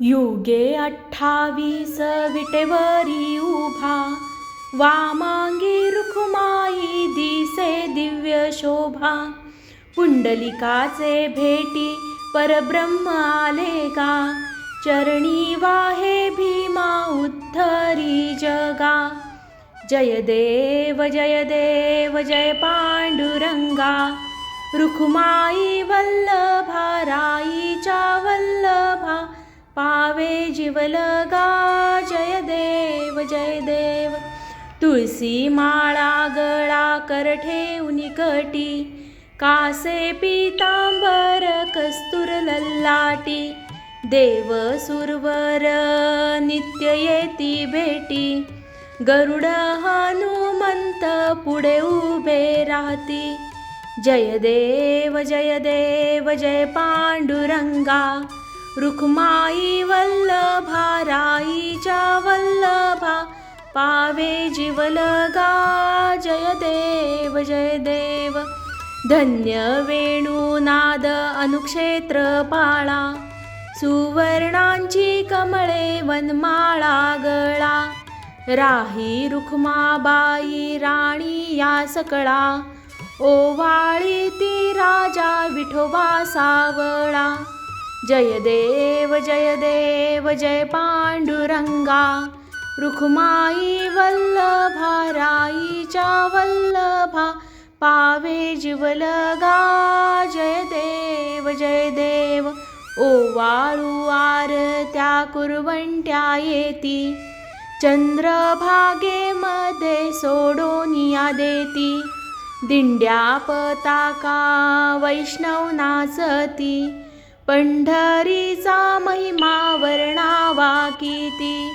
युगे अठ्ठावीस विटेवरी उभा. वामांगी रुखुमाई दिसे दिव्य शोभा. पुंडलिकाचे भेटी परब्रह्म आले गा चरणी वाहे भीमा उत्थरी जगा. जय देव जय देव जय पांडुरंगा. रुखुमाई वल्लभा शिवलगा जय देव जय देव तुळसी माळा गळा कर ठेवून कटी कासे पितांबर कस्तूर लल्लाटी देव सुरवर नित्य येती भेटी गरुड हनुमंत पुढे उभे राहती जय देव जय देव जय पांडुरंगा रुखमाई वल्लभा राईच्या वल्लभा पावे जीवलगा जय देव जय देव। धन्य वेणुनाद अनुक्षेत्र पाळा सुवर्णांची कमळे वनमाळा गळा। राही रुखमाबाई राणी या सकळा ओवाळी ती राजा विठोबा सावळा। जय देव जय देव जय पांडुरंगा। रुखमाई वल्लभा राईचा वल्लभा पावे जिवलगा। जय देव जय देव ओवाळू आरत्या कुरवंट्या येती। चंद्रभागेमध्ये सोडोनिया देती। दिंड्या पताका वैष्णव नाचती। पंढरीचा महिमा वर्णावा किती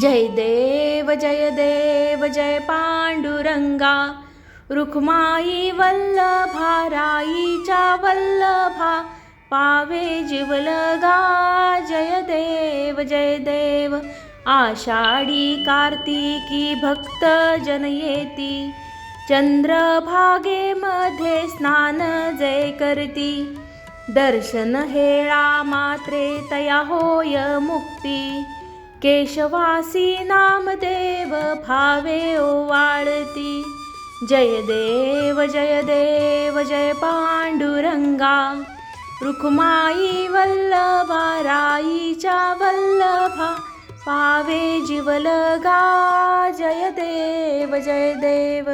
जय देव जय देव जय पांडुरंगा. रुखमाई वल्लभाराईच्या वल्लभा. पावे जिवलगा जय देव जय देव. आषाढी कार्तिकी भक्त जन येती. चंद्रभागेमध्ये स्नान जय करती. दर्शन हेळा मात्रे तया होय मुक्ती. केशवासी नामदेव भावे ओवाळती जय देव जय देव जय पांडुरंगा. रुखमाई वल्लभा राईच्या वल्लभा. पावे जीवलगा जय देव जय देव.